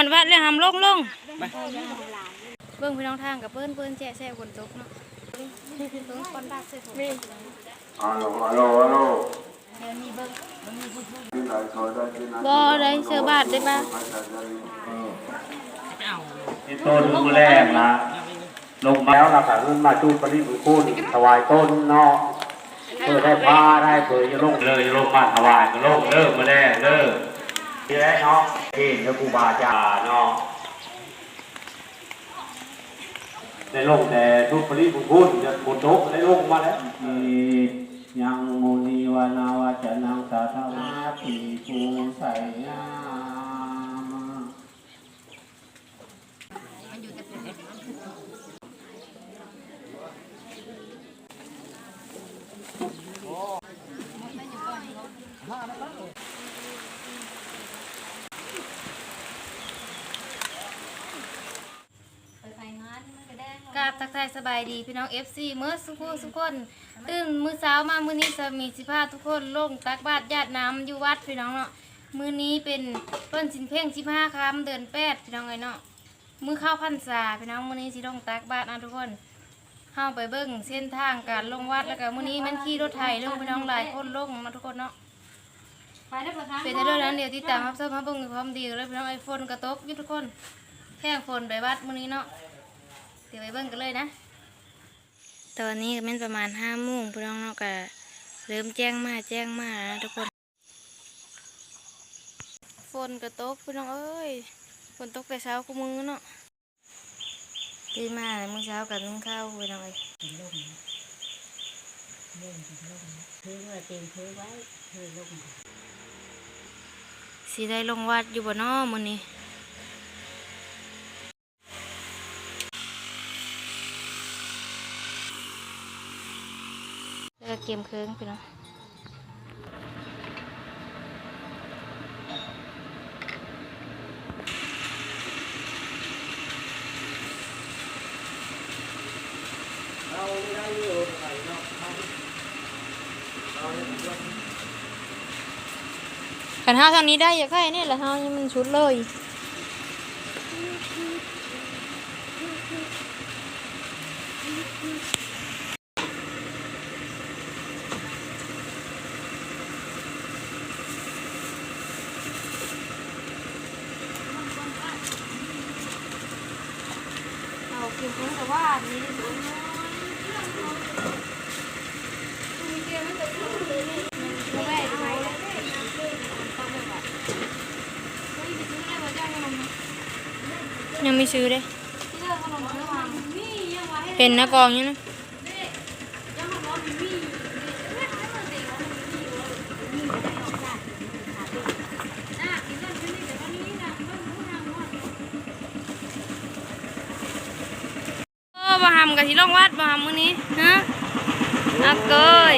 หอนวัดเลยหำลงลงเบิ่งพี่น้องทางกับเปิ้นเปิ้นแจ๊ะแซ่บนตกเนาะเบิ่งคนดักใส่ผมฮัลโหลฮัลโหลฮัลโหลเดี๋ยวนี้เบิ่งที่ไหนซอยได้ที่ไหนบ่ได้เสื้อบาทได้ปะที่ต้นมือแรกนะลงมาแล้วเราก็ขึ้นมาจูดปริบุคุณถวายต้นเนาะเพื่อได้ผ้าได้เพื่อจะลงเลยจะลงมาถวายก็ลงเลิกมือแรกเลิก ที่แหละเนาะที่พระครูบาอาจารย์เนาะในโลกแต่ทุกปริบุคุนจะบุญทุกในโลกมาแล้วยังมุนีวานาวาจนังสาธาวาปีปูใส่ยามา กราบ ทักทายสบายดีพี่น้อง FC เมื่อสุกสุกคนตื่นมื้อเช้ามามื้อนี้จะมีสิพาทุกคนลงตักบาตรญาติน้ำอยู่วัดพี่น้องเนาะมื้อนี้เป็นเปิ้นสินเพ่ง15ค่ำเดือน8พี่น้องเอ้ยเนาะมื้อเข้าพรรษาพี่น้องมื้อนี้สิลงตักบาตรนะทุกคนเฮาไปเบิ่งเส้นทางการลงวัดแล้วก็มื้อนี้มันขี่รถไถลงพี่น้องหลายคนลงนะทุกคนเนาะเป็นเรื่องนั้นเดียวที่ตามรับชมมาเบิ่งพร้อมดีเลยพี่น้องไอ้ฝนกระตกอยู่ทุกคนแข่งฝนไปวัดมื้อนี้เนาะ เดี๋ยวไปเบิ่งกันเลยนะ ตอนนี้ก็เป็นประมาณห้าโมงพี่น้องเนาะก็เริ่มแจ้งมาแจ้งมาแล้วนะทุกคน ฝนก็ตกพี่น้องเอ้ย ฝนตกแต่เช้ากูมือเนาะตื่นมาเมื่อเช้ากับนึ่งข้าวพี่น้องเอ้ยถือว่าเต็มถือไว้ถือลงสิได้ลงวัดอยู่บ่เนาะมื้อนี้ แล้ว ก็เกมเครื่องพี่น้องขันห้าทางนี้ได้อย่าใกล้นี่แหละเฮานี่มันชุดเลยเอาเก็บเพิ่งแต่ว่านี้สวยน้อยมีเกมมันจะพูดเลยนี่มันแม่ไหม ยังไม่ซื้อเลยเป็ นนะกองอยู่นะโอ้บาหำกับที่ลงวัดบาหำมื้อนี้ฮะอาเกย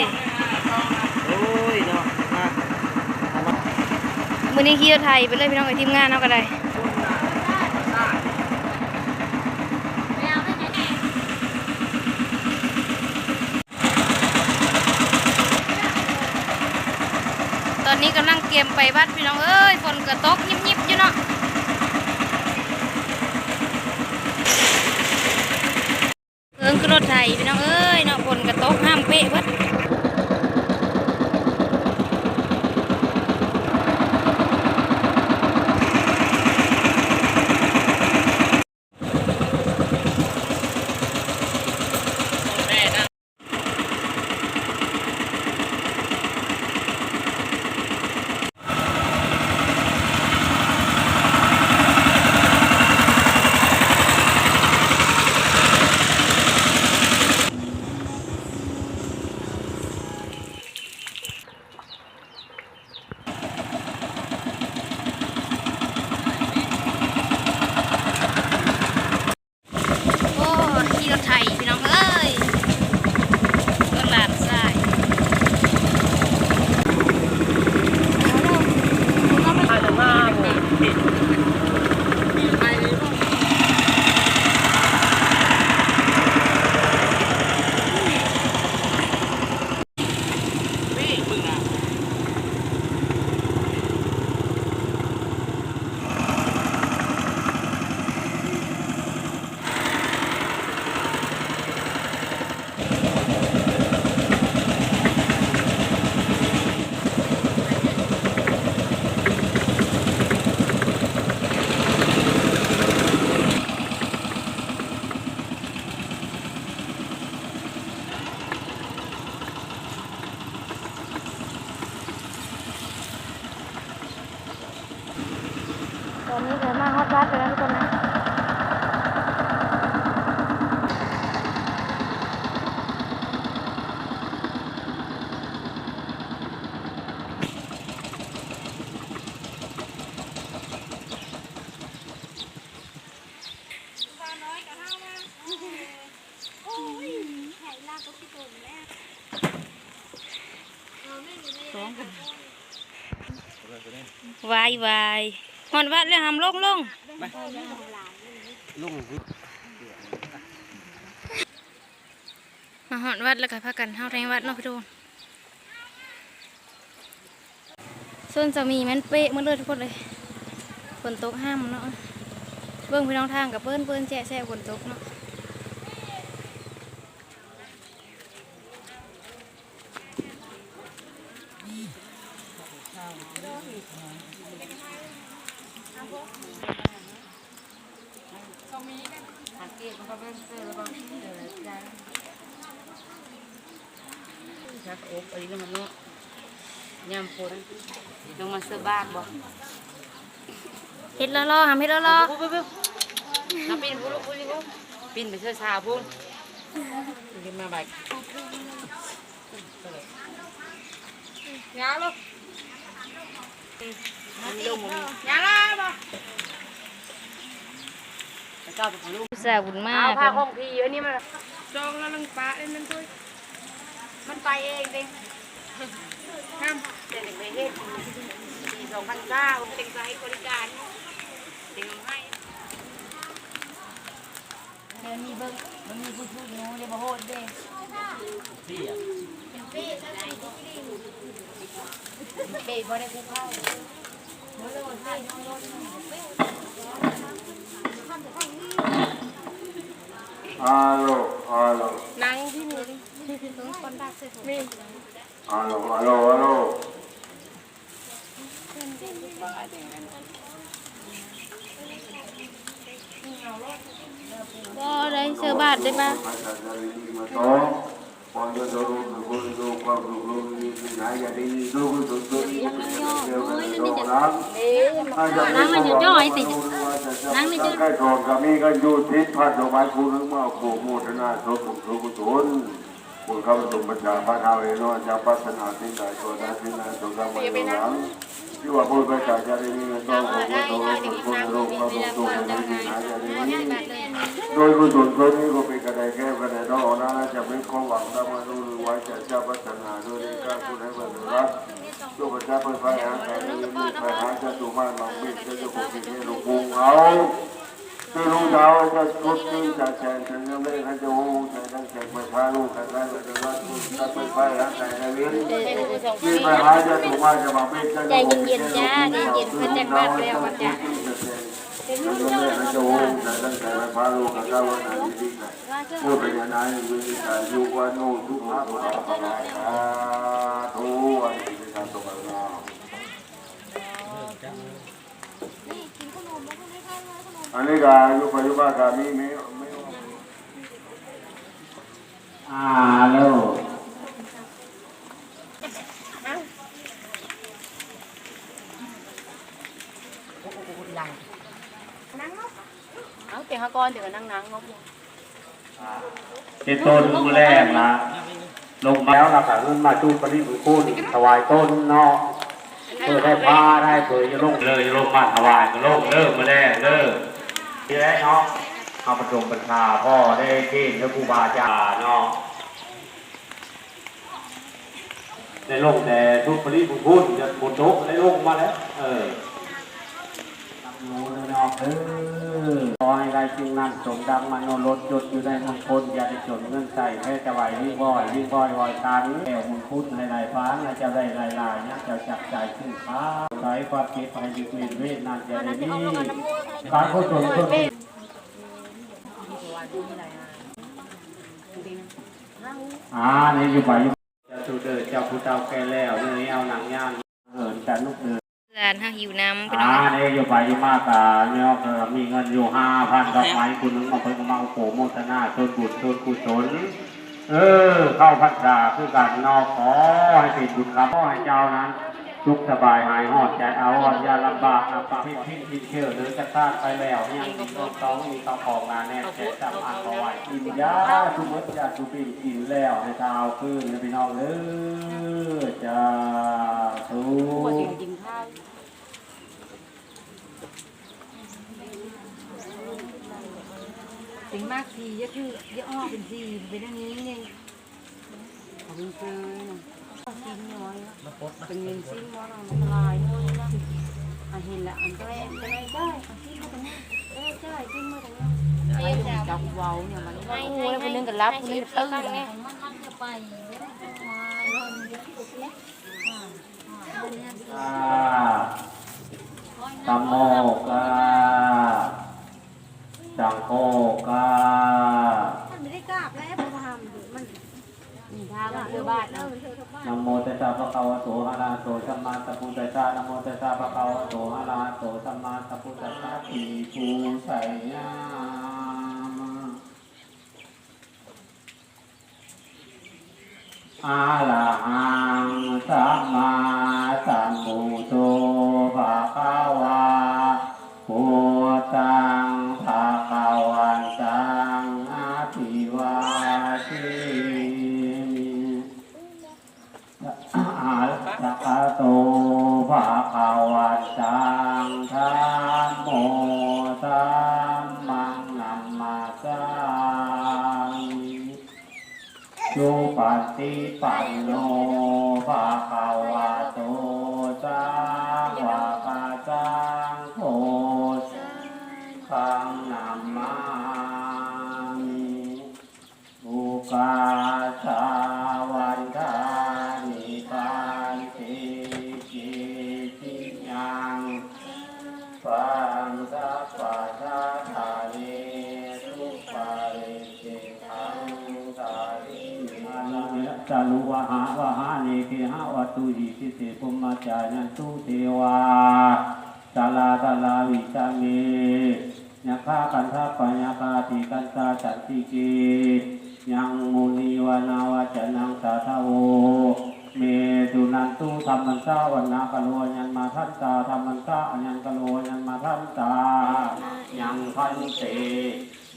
โอ้ยเนาะอะมื้อนี้ขี่รถไทยไปเลยพี่น้องกับทีมงานเอาก็ได้ ต เกมไปวัดพี่น้องเอ้ยฝนกระตกยิบๆอยู่เนาะเอิงขึ้นรถไถพี่น้องเอ้ยเนาะฝนกระตกห้ามเป๊ะวัด วายวายหอนวัดเลยหำลงลงมาหอนวัดแล้วก็พากันเฮาแรงวัดเนาะพี่โดนส่วนจะมีแมันเป๊ะหมันเลยทุกคนเลยฝนตกห้ามเนาะเบิ่งพี่น้องทางกับเปิ้นเปิ้นแช่แช่ฝนตกเนาะ ชักอกอะไรนั่นมันเนาะยำปนลงมาเสื้อบ้านบ่เฮ็ดแล้วรอหำเฮ็ดแล้วรอปุ๊บปุ๊บปุ๊บน้ำปีนปุ๊บปุ๊บปุ๊บปีนไปเสื้อชาพุ่นปีนมาบ่ายยาวลูกมันลงมันยาวละบ่แล้วก็ไปลูกอุตส่าห์บุญมาเอากผ้าห้องพี่อันนี้มันจองแล้วลังปลาเอ็นมันด้วย มันไปเองเด้ห้ามเด็กไปเฮ็ดปีสองพันเก้าเด็กจะให้บริการเด็กให้เดี๋ยวนี้เบิ่งมันมีผู้ช่วยหนูเดี๋ยวบ่โหดเด้เด็กบ่ได้คู่เข้าฮัลโหลฮัลโหลนั่งที่นี่ ดิฮัลโหลฮัลโหลฮัลโหลบ่ได้เสื้อบาทได้ปะมาจากไหนมาโตพอจะรู้คนรู้ความรู้รู้ที่ไหนจะได้รู้รู้รู้เดี๋ยวกันโตนะนั่งมันอยู่จ่อยตินั่งนี่จ้ะใกล้กองกับมีกันอยู่ทิศพันดอกไม้คูนึกมาโผล่โมทนาโสกุโสกุศล คุณเข้าสู่ปัญญาพระนาวเอนจะพัฒนาสิ่ใดตัวใดสิ่นั้นตัวกรรมหลังที่ว่าพูดไปจากจะได้มีเงินต้องของตัวคนคนโลกเขาต้องตัวคนที่หาจะได้มีโดยกุศลตัวนี้ก็เป็นกระไดแก้กระไดดอกนะจะเป็นของหวังตามมาดูไว้จะจะพัฒนาโดยการคุณให้บรรลุรักตัวประชาชนพยายามแต่ไม่มีใครหาจะถูกมันบางเป็นจะถูกเป็นที่ลูกบุงเอาที่ลูกดาวจะทุบที่จะแฉงถึงยังไม่ให้จะหูจะตั้งใจไปพาลูกกันได้ จะว่าจะไปพายหาใจในวินที่ไปหาจะถูกมันจะมาเป็นจเป็นที่ลูกบุงเอาจะทุบที่จะแฉงยังม่ได้จะโอ้แต่ตั้งแต่พาลูกกับเจ้านไหนดีกันพูดไปยังไงวิญญาณยุวันโนทุกข์มาภาภาภาทุวันที่จะตกงานอันนี้ก็ยุปัจจุบันก็มีไม่ไม่อ่าแล้ว ลังนั่งเนาะ เอาเตียงห้าก้อนเดี๋ยวนั่งนั่งเนาะเจต้นมือแรกละลงแล้วเราก็ขึ้นมาจูปริบุคุณถวายต้นเนาะเพื่อได้ผ้าได้เพื่อจะลงเลยจะลงมาถวายก็ลงเลิกมาแรกเลิกที่แรกเนาะเอาประจงประชาพ่อได้เก่งแล้วครูบาอาจารย์เนาะได้ลงแต่ทุกปริบุคุณจะฝนตกได้ลงมาแล้วเออ โมเออขอให้ได้จริงนั่นสมดังมโนรถจดอยู่ในมงคลอย่าได้จดเงื่อนใส่แค่จะไหววิ่งบ่อยวิ่งบ่อยบ่อยตันแก้วมุนพุทธหลายๆฟ้าและจะได้หลายๆนะจะจับจ่ายขึ้นฟ้าใช้ความคิดไปยึดเวียนเวทนั่นจะได้มีการโคจรเพิ่มขึ้นอ่านี่อยู่ไปอยู่จะสูเดินเจ้าผู้เจ้าแก่แล้วนี่เอาหนังย่างเหินกันลูกเดิน หลานเฮาหิวน้ำพี่อ่าน้องเนี่ยอยู่ไปอยู่มากอะเนี่ยมีเงินอยู่ห้าพันดอกไม้คุณนึงมาเพิ่งมาโปรโมทนาชนบุญชนกุศลเออ เข้าพรรษาคือการนอกขอให้ติดบุญครับขอให้เจ้านั้นสุขสบายหายหอดใจเอาอนอยาลำบากนะปะพิพิพิเชื่อหรือกระชากไปแล้วยังมีต้องต้องมีต้องของงานแน่แก่จำอันเอาไว้กินยาทุกมื้อยาทุกปีกินแล้วให้เท้าขึ้นนะพี่น้องเด้อจ้าทุก กินข้าวสิ่งมากสีเยอะคือเยอะอ้อเป็นสีเป็นอย่างนี้ไงขอบคุณเจ้ากินน้อยเป็นเงินซิ้นว่าเรามันลายน้อยนะอะเห็นละอันก็แรงได้ได้อันที่มาตรงนี้ได้ได้ที่มาตรงนี้เอ็มจ้ะจับเว้าเนี่ยมันให้โอ้ให้ยให้คนนึงก็รับคนนึงก็ตื้อให้เนี่ยมันมันจะไปไม่ได้จะมาเราเยอะสุดแล้วอ่าตัมโมกาจังโกกา มันไม่ได้กราบแล้วพอทำมัน นี่ท่าว่าเธอบ้านเนาะ นะโมตัสสะภะคะวะโตอะระหะโตสัมมาสัมพุทธัสสะนะโมตัสสะภะคะวะโตอะระหะโตสัมมาสัมพุทธัสสะอิภูไสยามะ อะระหัง ติปันโนภาคะวา วาจาลาตาลาวิจามียะคากันทาปัญญาคาติกันตาจันติเกยังมุนีวานาวาจนังสาธาโวเมตุนันตุธรรมันตาวันนากโลยันมาทันตาธรรมันตาอัญญังกโลยันมาทันตายังพันเต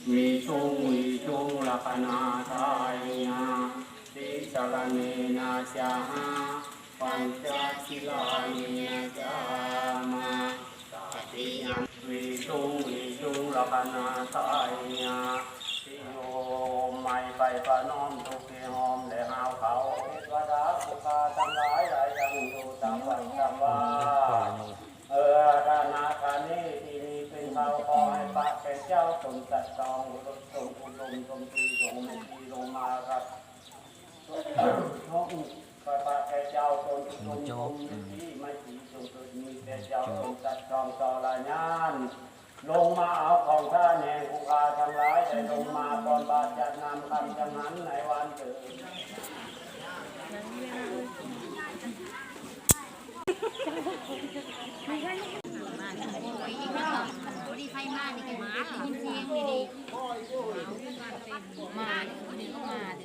วิชุงวิชุงลักนาทายาติสรเนนาจา ปัญจศิลานิยจามา ตติยังวิชุงวิชุงลักนาทายาที่โยมไม่ไปประนอมทุกที่หอมและหาวเขากระดาสุขาทั้งหลายได้ยังอยู่ตามวันตามว่า เออธนาคารนี้ที่นี่เป็นเขาขอให้พระเป็นเจ้าสมจัดจองอุดมสมอุดมสมทีสมทีลงมาครับน้อง พระพระแก่เจ้าสมอุดมสมทีไม่ถีสมสุดมีแต่เจ้าสมจัดจองต่อละยานลงมาเอาของท่านแห่งภูคาทั้งหลายได้ลงมาก่อนบาทจัดนำคำจังหันในวันเกิดมา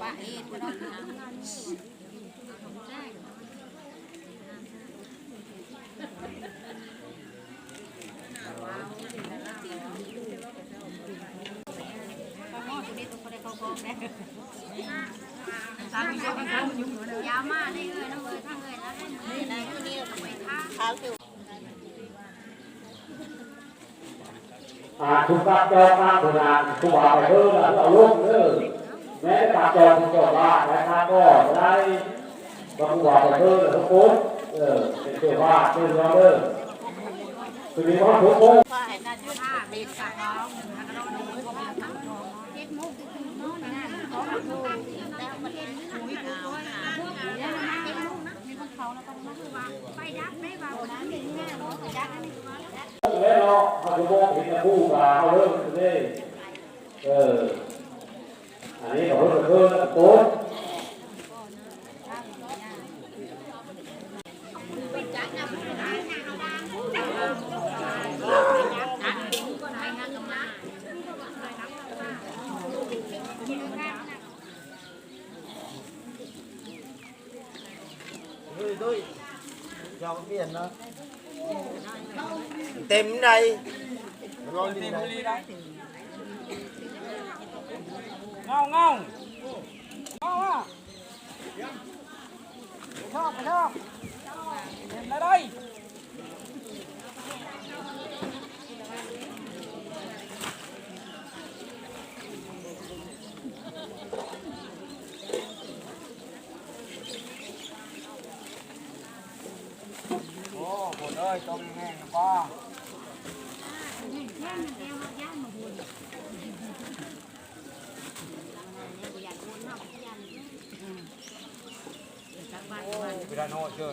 บ้าเองก็ต้องยาวมากเลยเอ้ยน้ำเอ้ยทั้งเอ้ยแล้วได้มือได้ตัวนี้ไปท่าเท้าคืออ่าทุกการจองมาโบราณทุกบาไปเพิ่มแล้วเอาลูกเด้อแม้การจองทุกจองว่านะครับก็ได้ ก็ทุกบาไปเพิ่มแล้วทุกคนเออเป็นเจ้าว่าเป็นเราเด้อคือมีความทุกข์แล้วเนาเขาจะบอกเห็นผู้กาเขาเริ่มเลยเอออันนี้เขาเริ่มเพิ่มโต๊ะ เต็มในเงาเงาเงาอะชอบชอบเห็นอะไร โอ้โหเอ้ยต้มแห้งนะป้า ไม่ได้โน้ตเจอ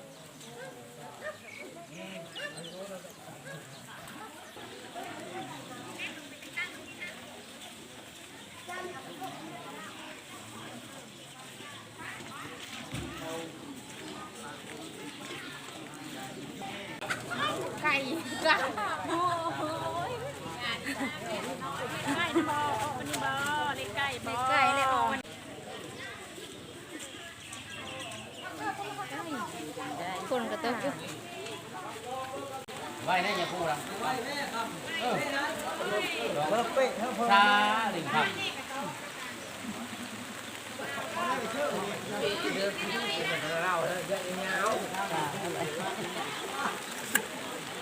ไหน คนกระตุกอยู่ ไว้แน่อย่าพูด ละเออเพิ่มเป๊ะเพิ่มเพิ่มชาหนึ่งครับ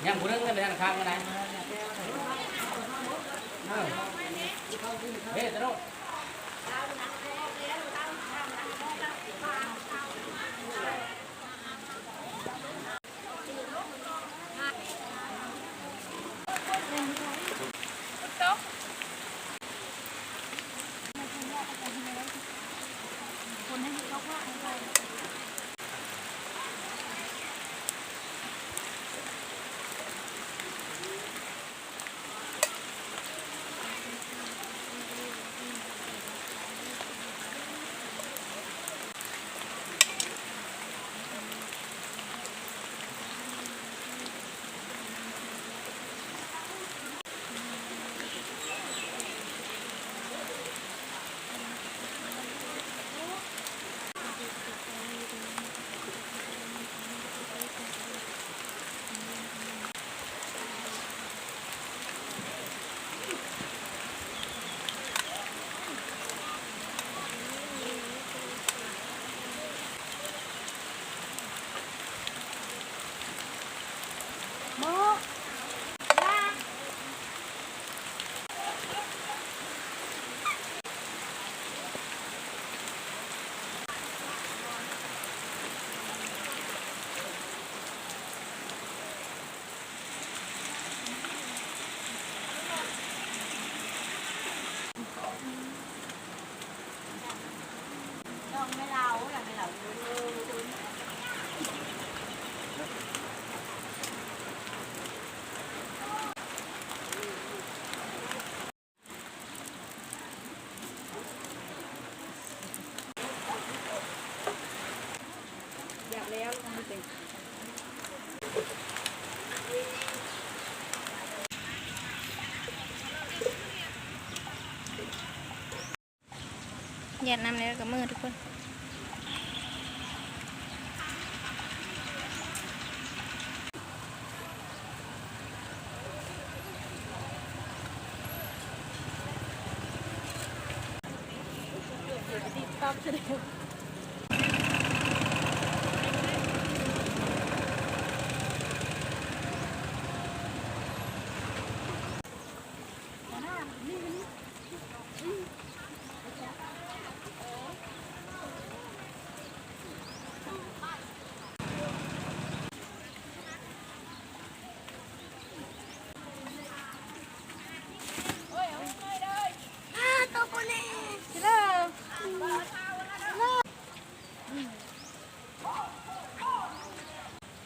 ยังพูดเรื่องเงินเดือนค้างกันไหนเออเฮ้ยตะโยดน้ำแล้วกับมือทุกคน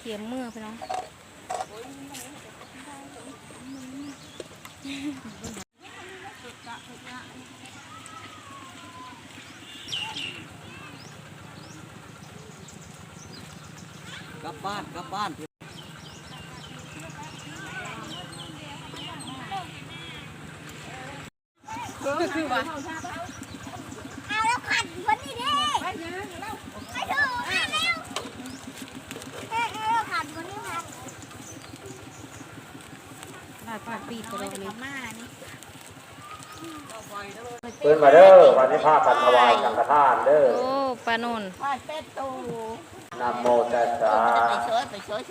เขียมมือพี่น้องกลับบ้านกลับบ้านเอาแล้วขัดคนนี้ดิไปเถอะไปเถอะมาเร็วเออเออขัดคนนี้ขัด ลาดปากปีกระโดดเลยมานี่เพิ่นมาเด้อวันนี้พากันถวายสังฆทานเด้อโอ้ปลาโนนวาดเป็ดตูนะโมตัสสะไปช่วยไปช่วย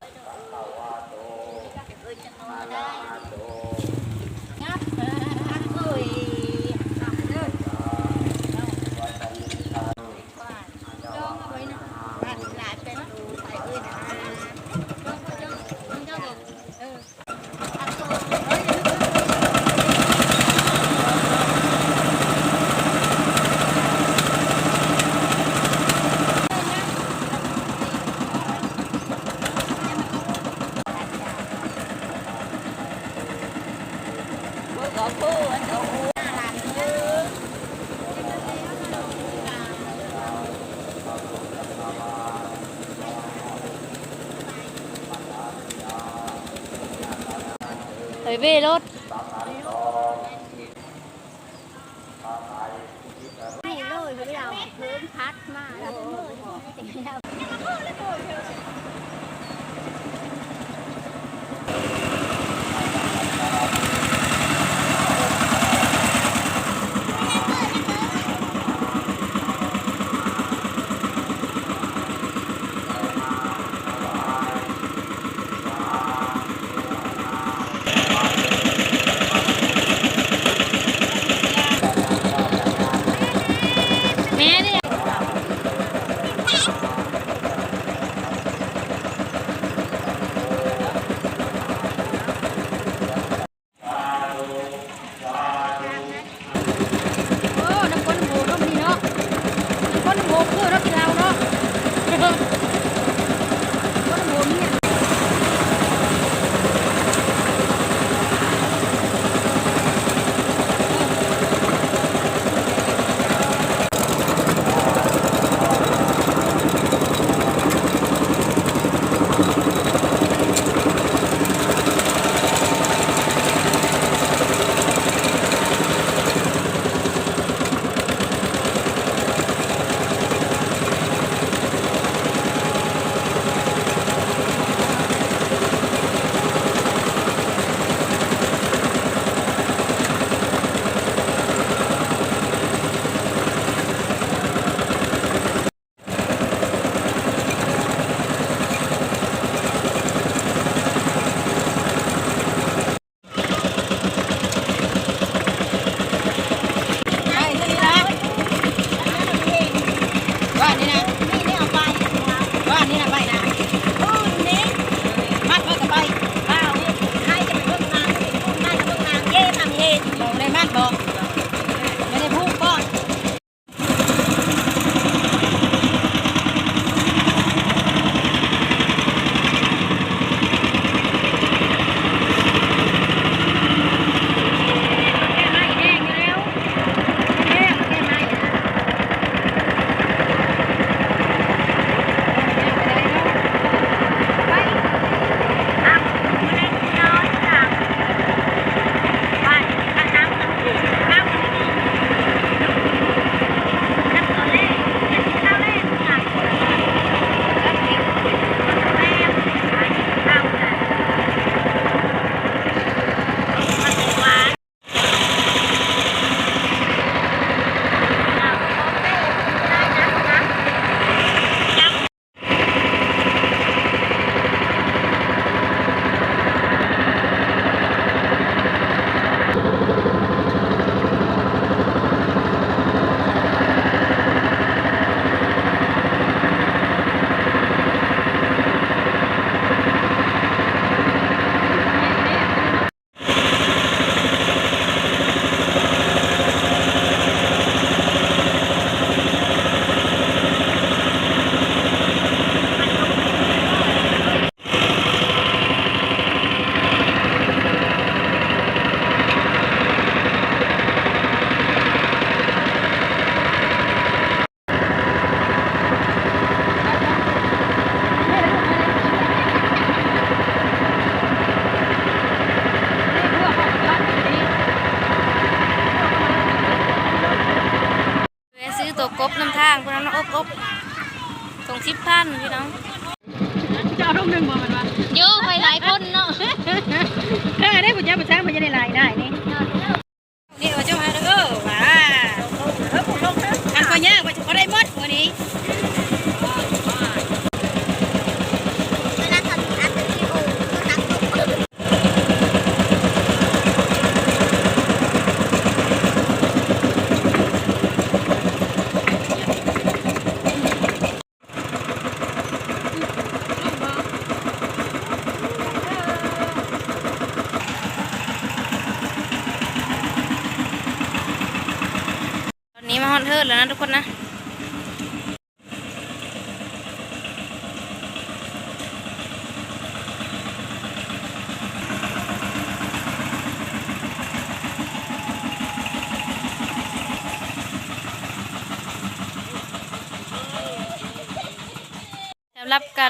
thấy về lốt.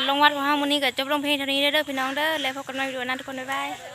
ลงวัดของเฮามื้นี้ก็จบลงเพลงเท่านี้เด้อพี่น้องเด้อแล้วพบกันใหม่วิดีโอหน้าทุกคนบ๊ายบาย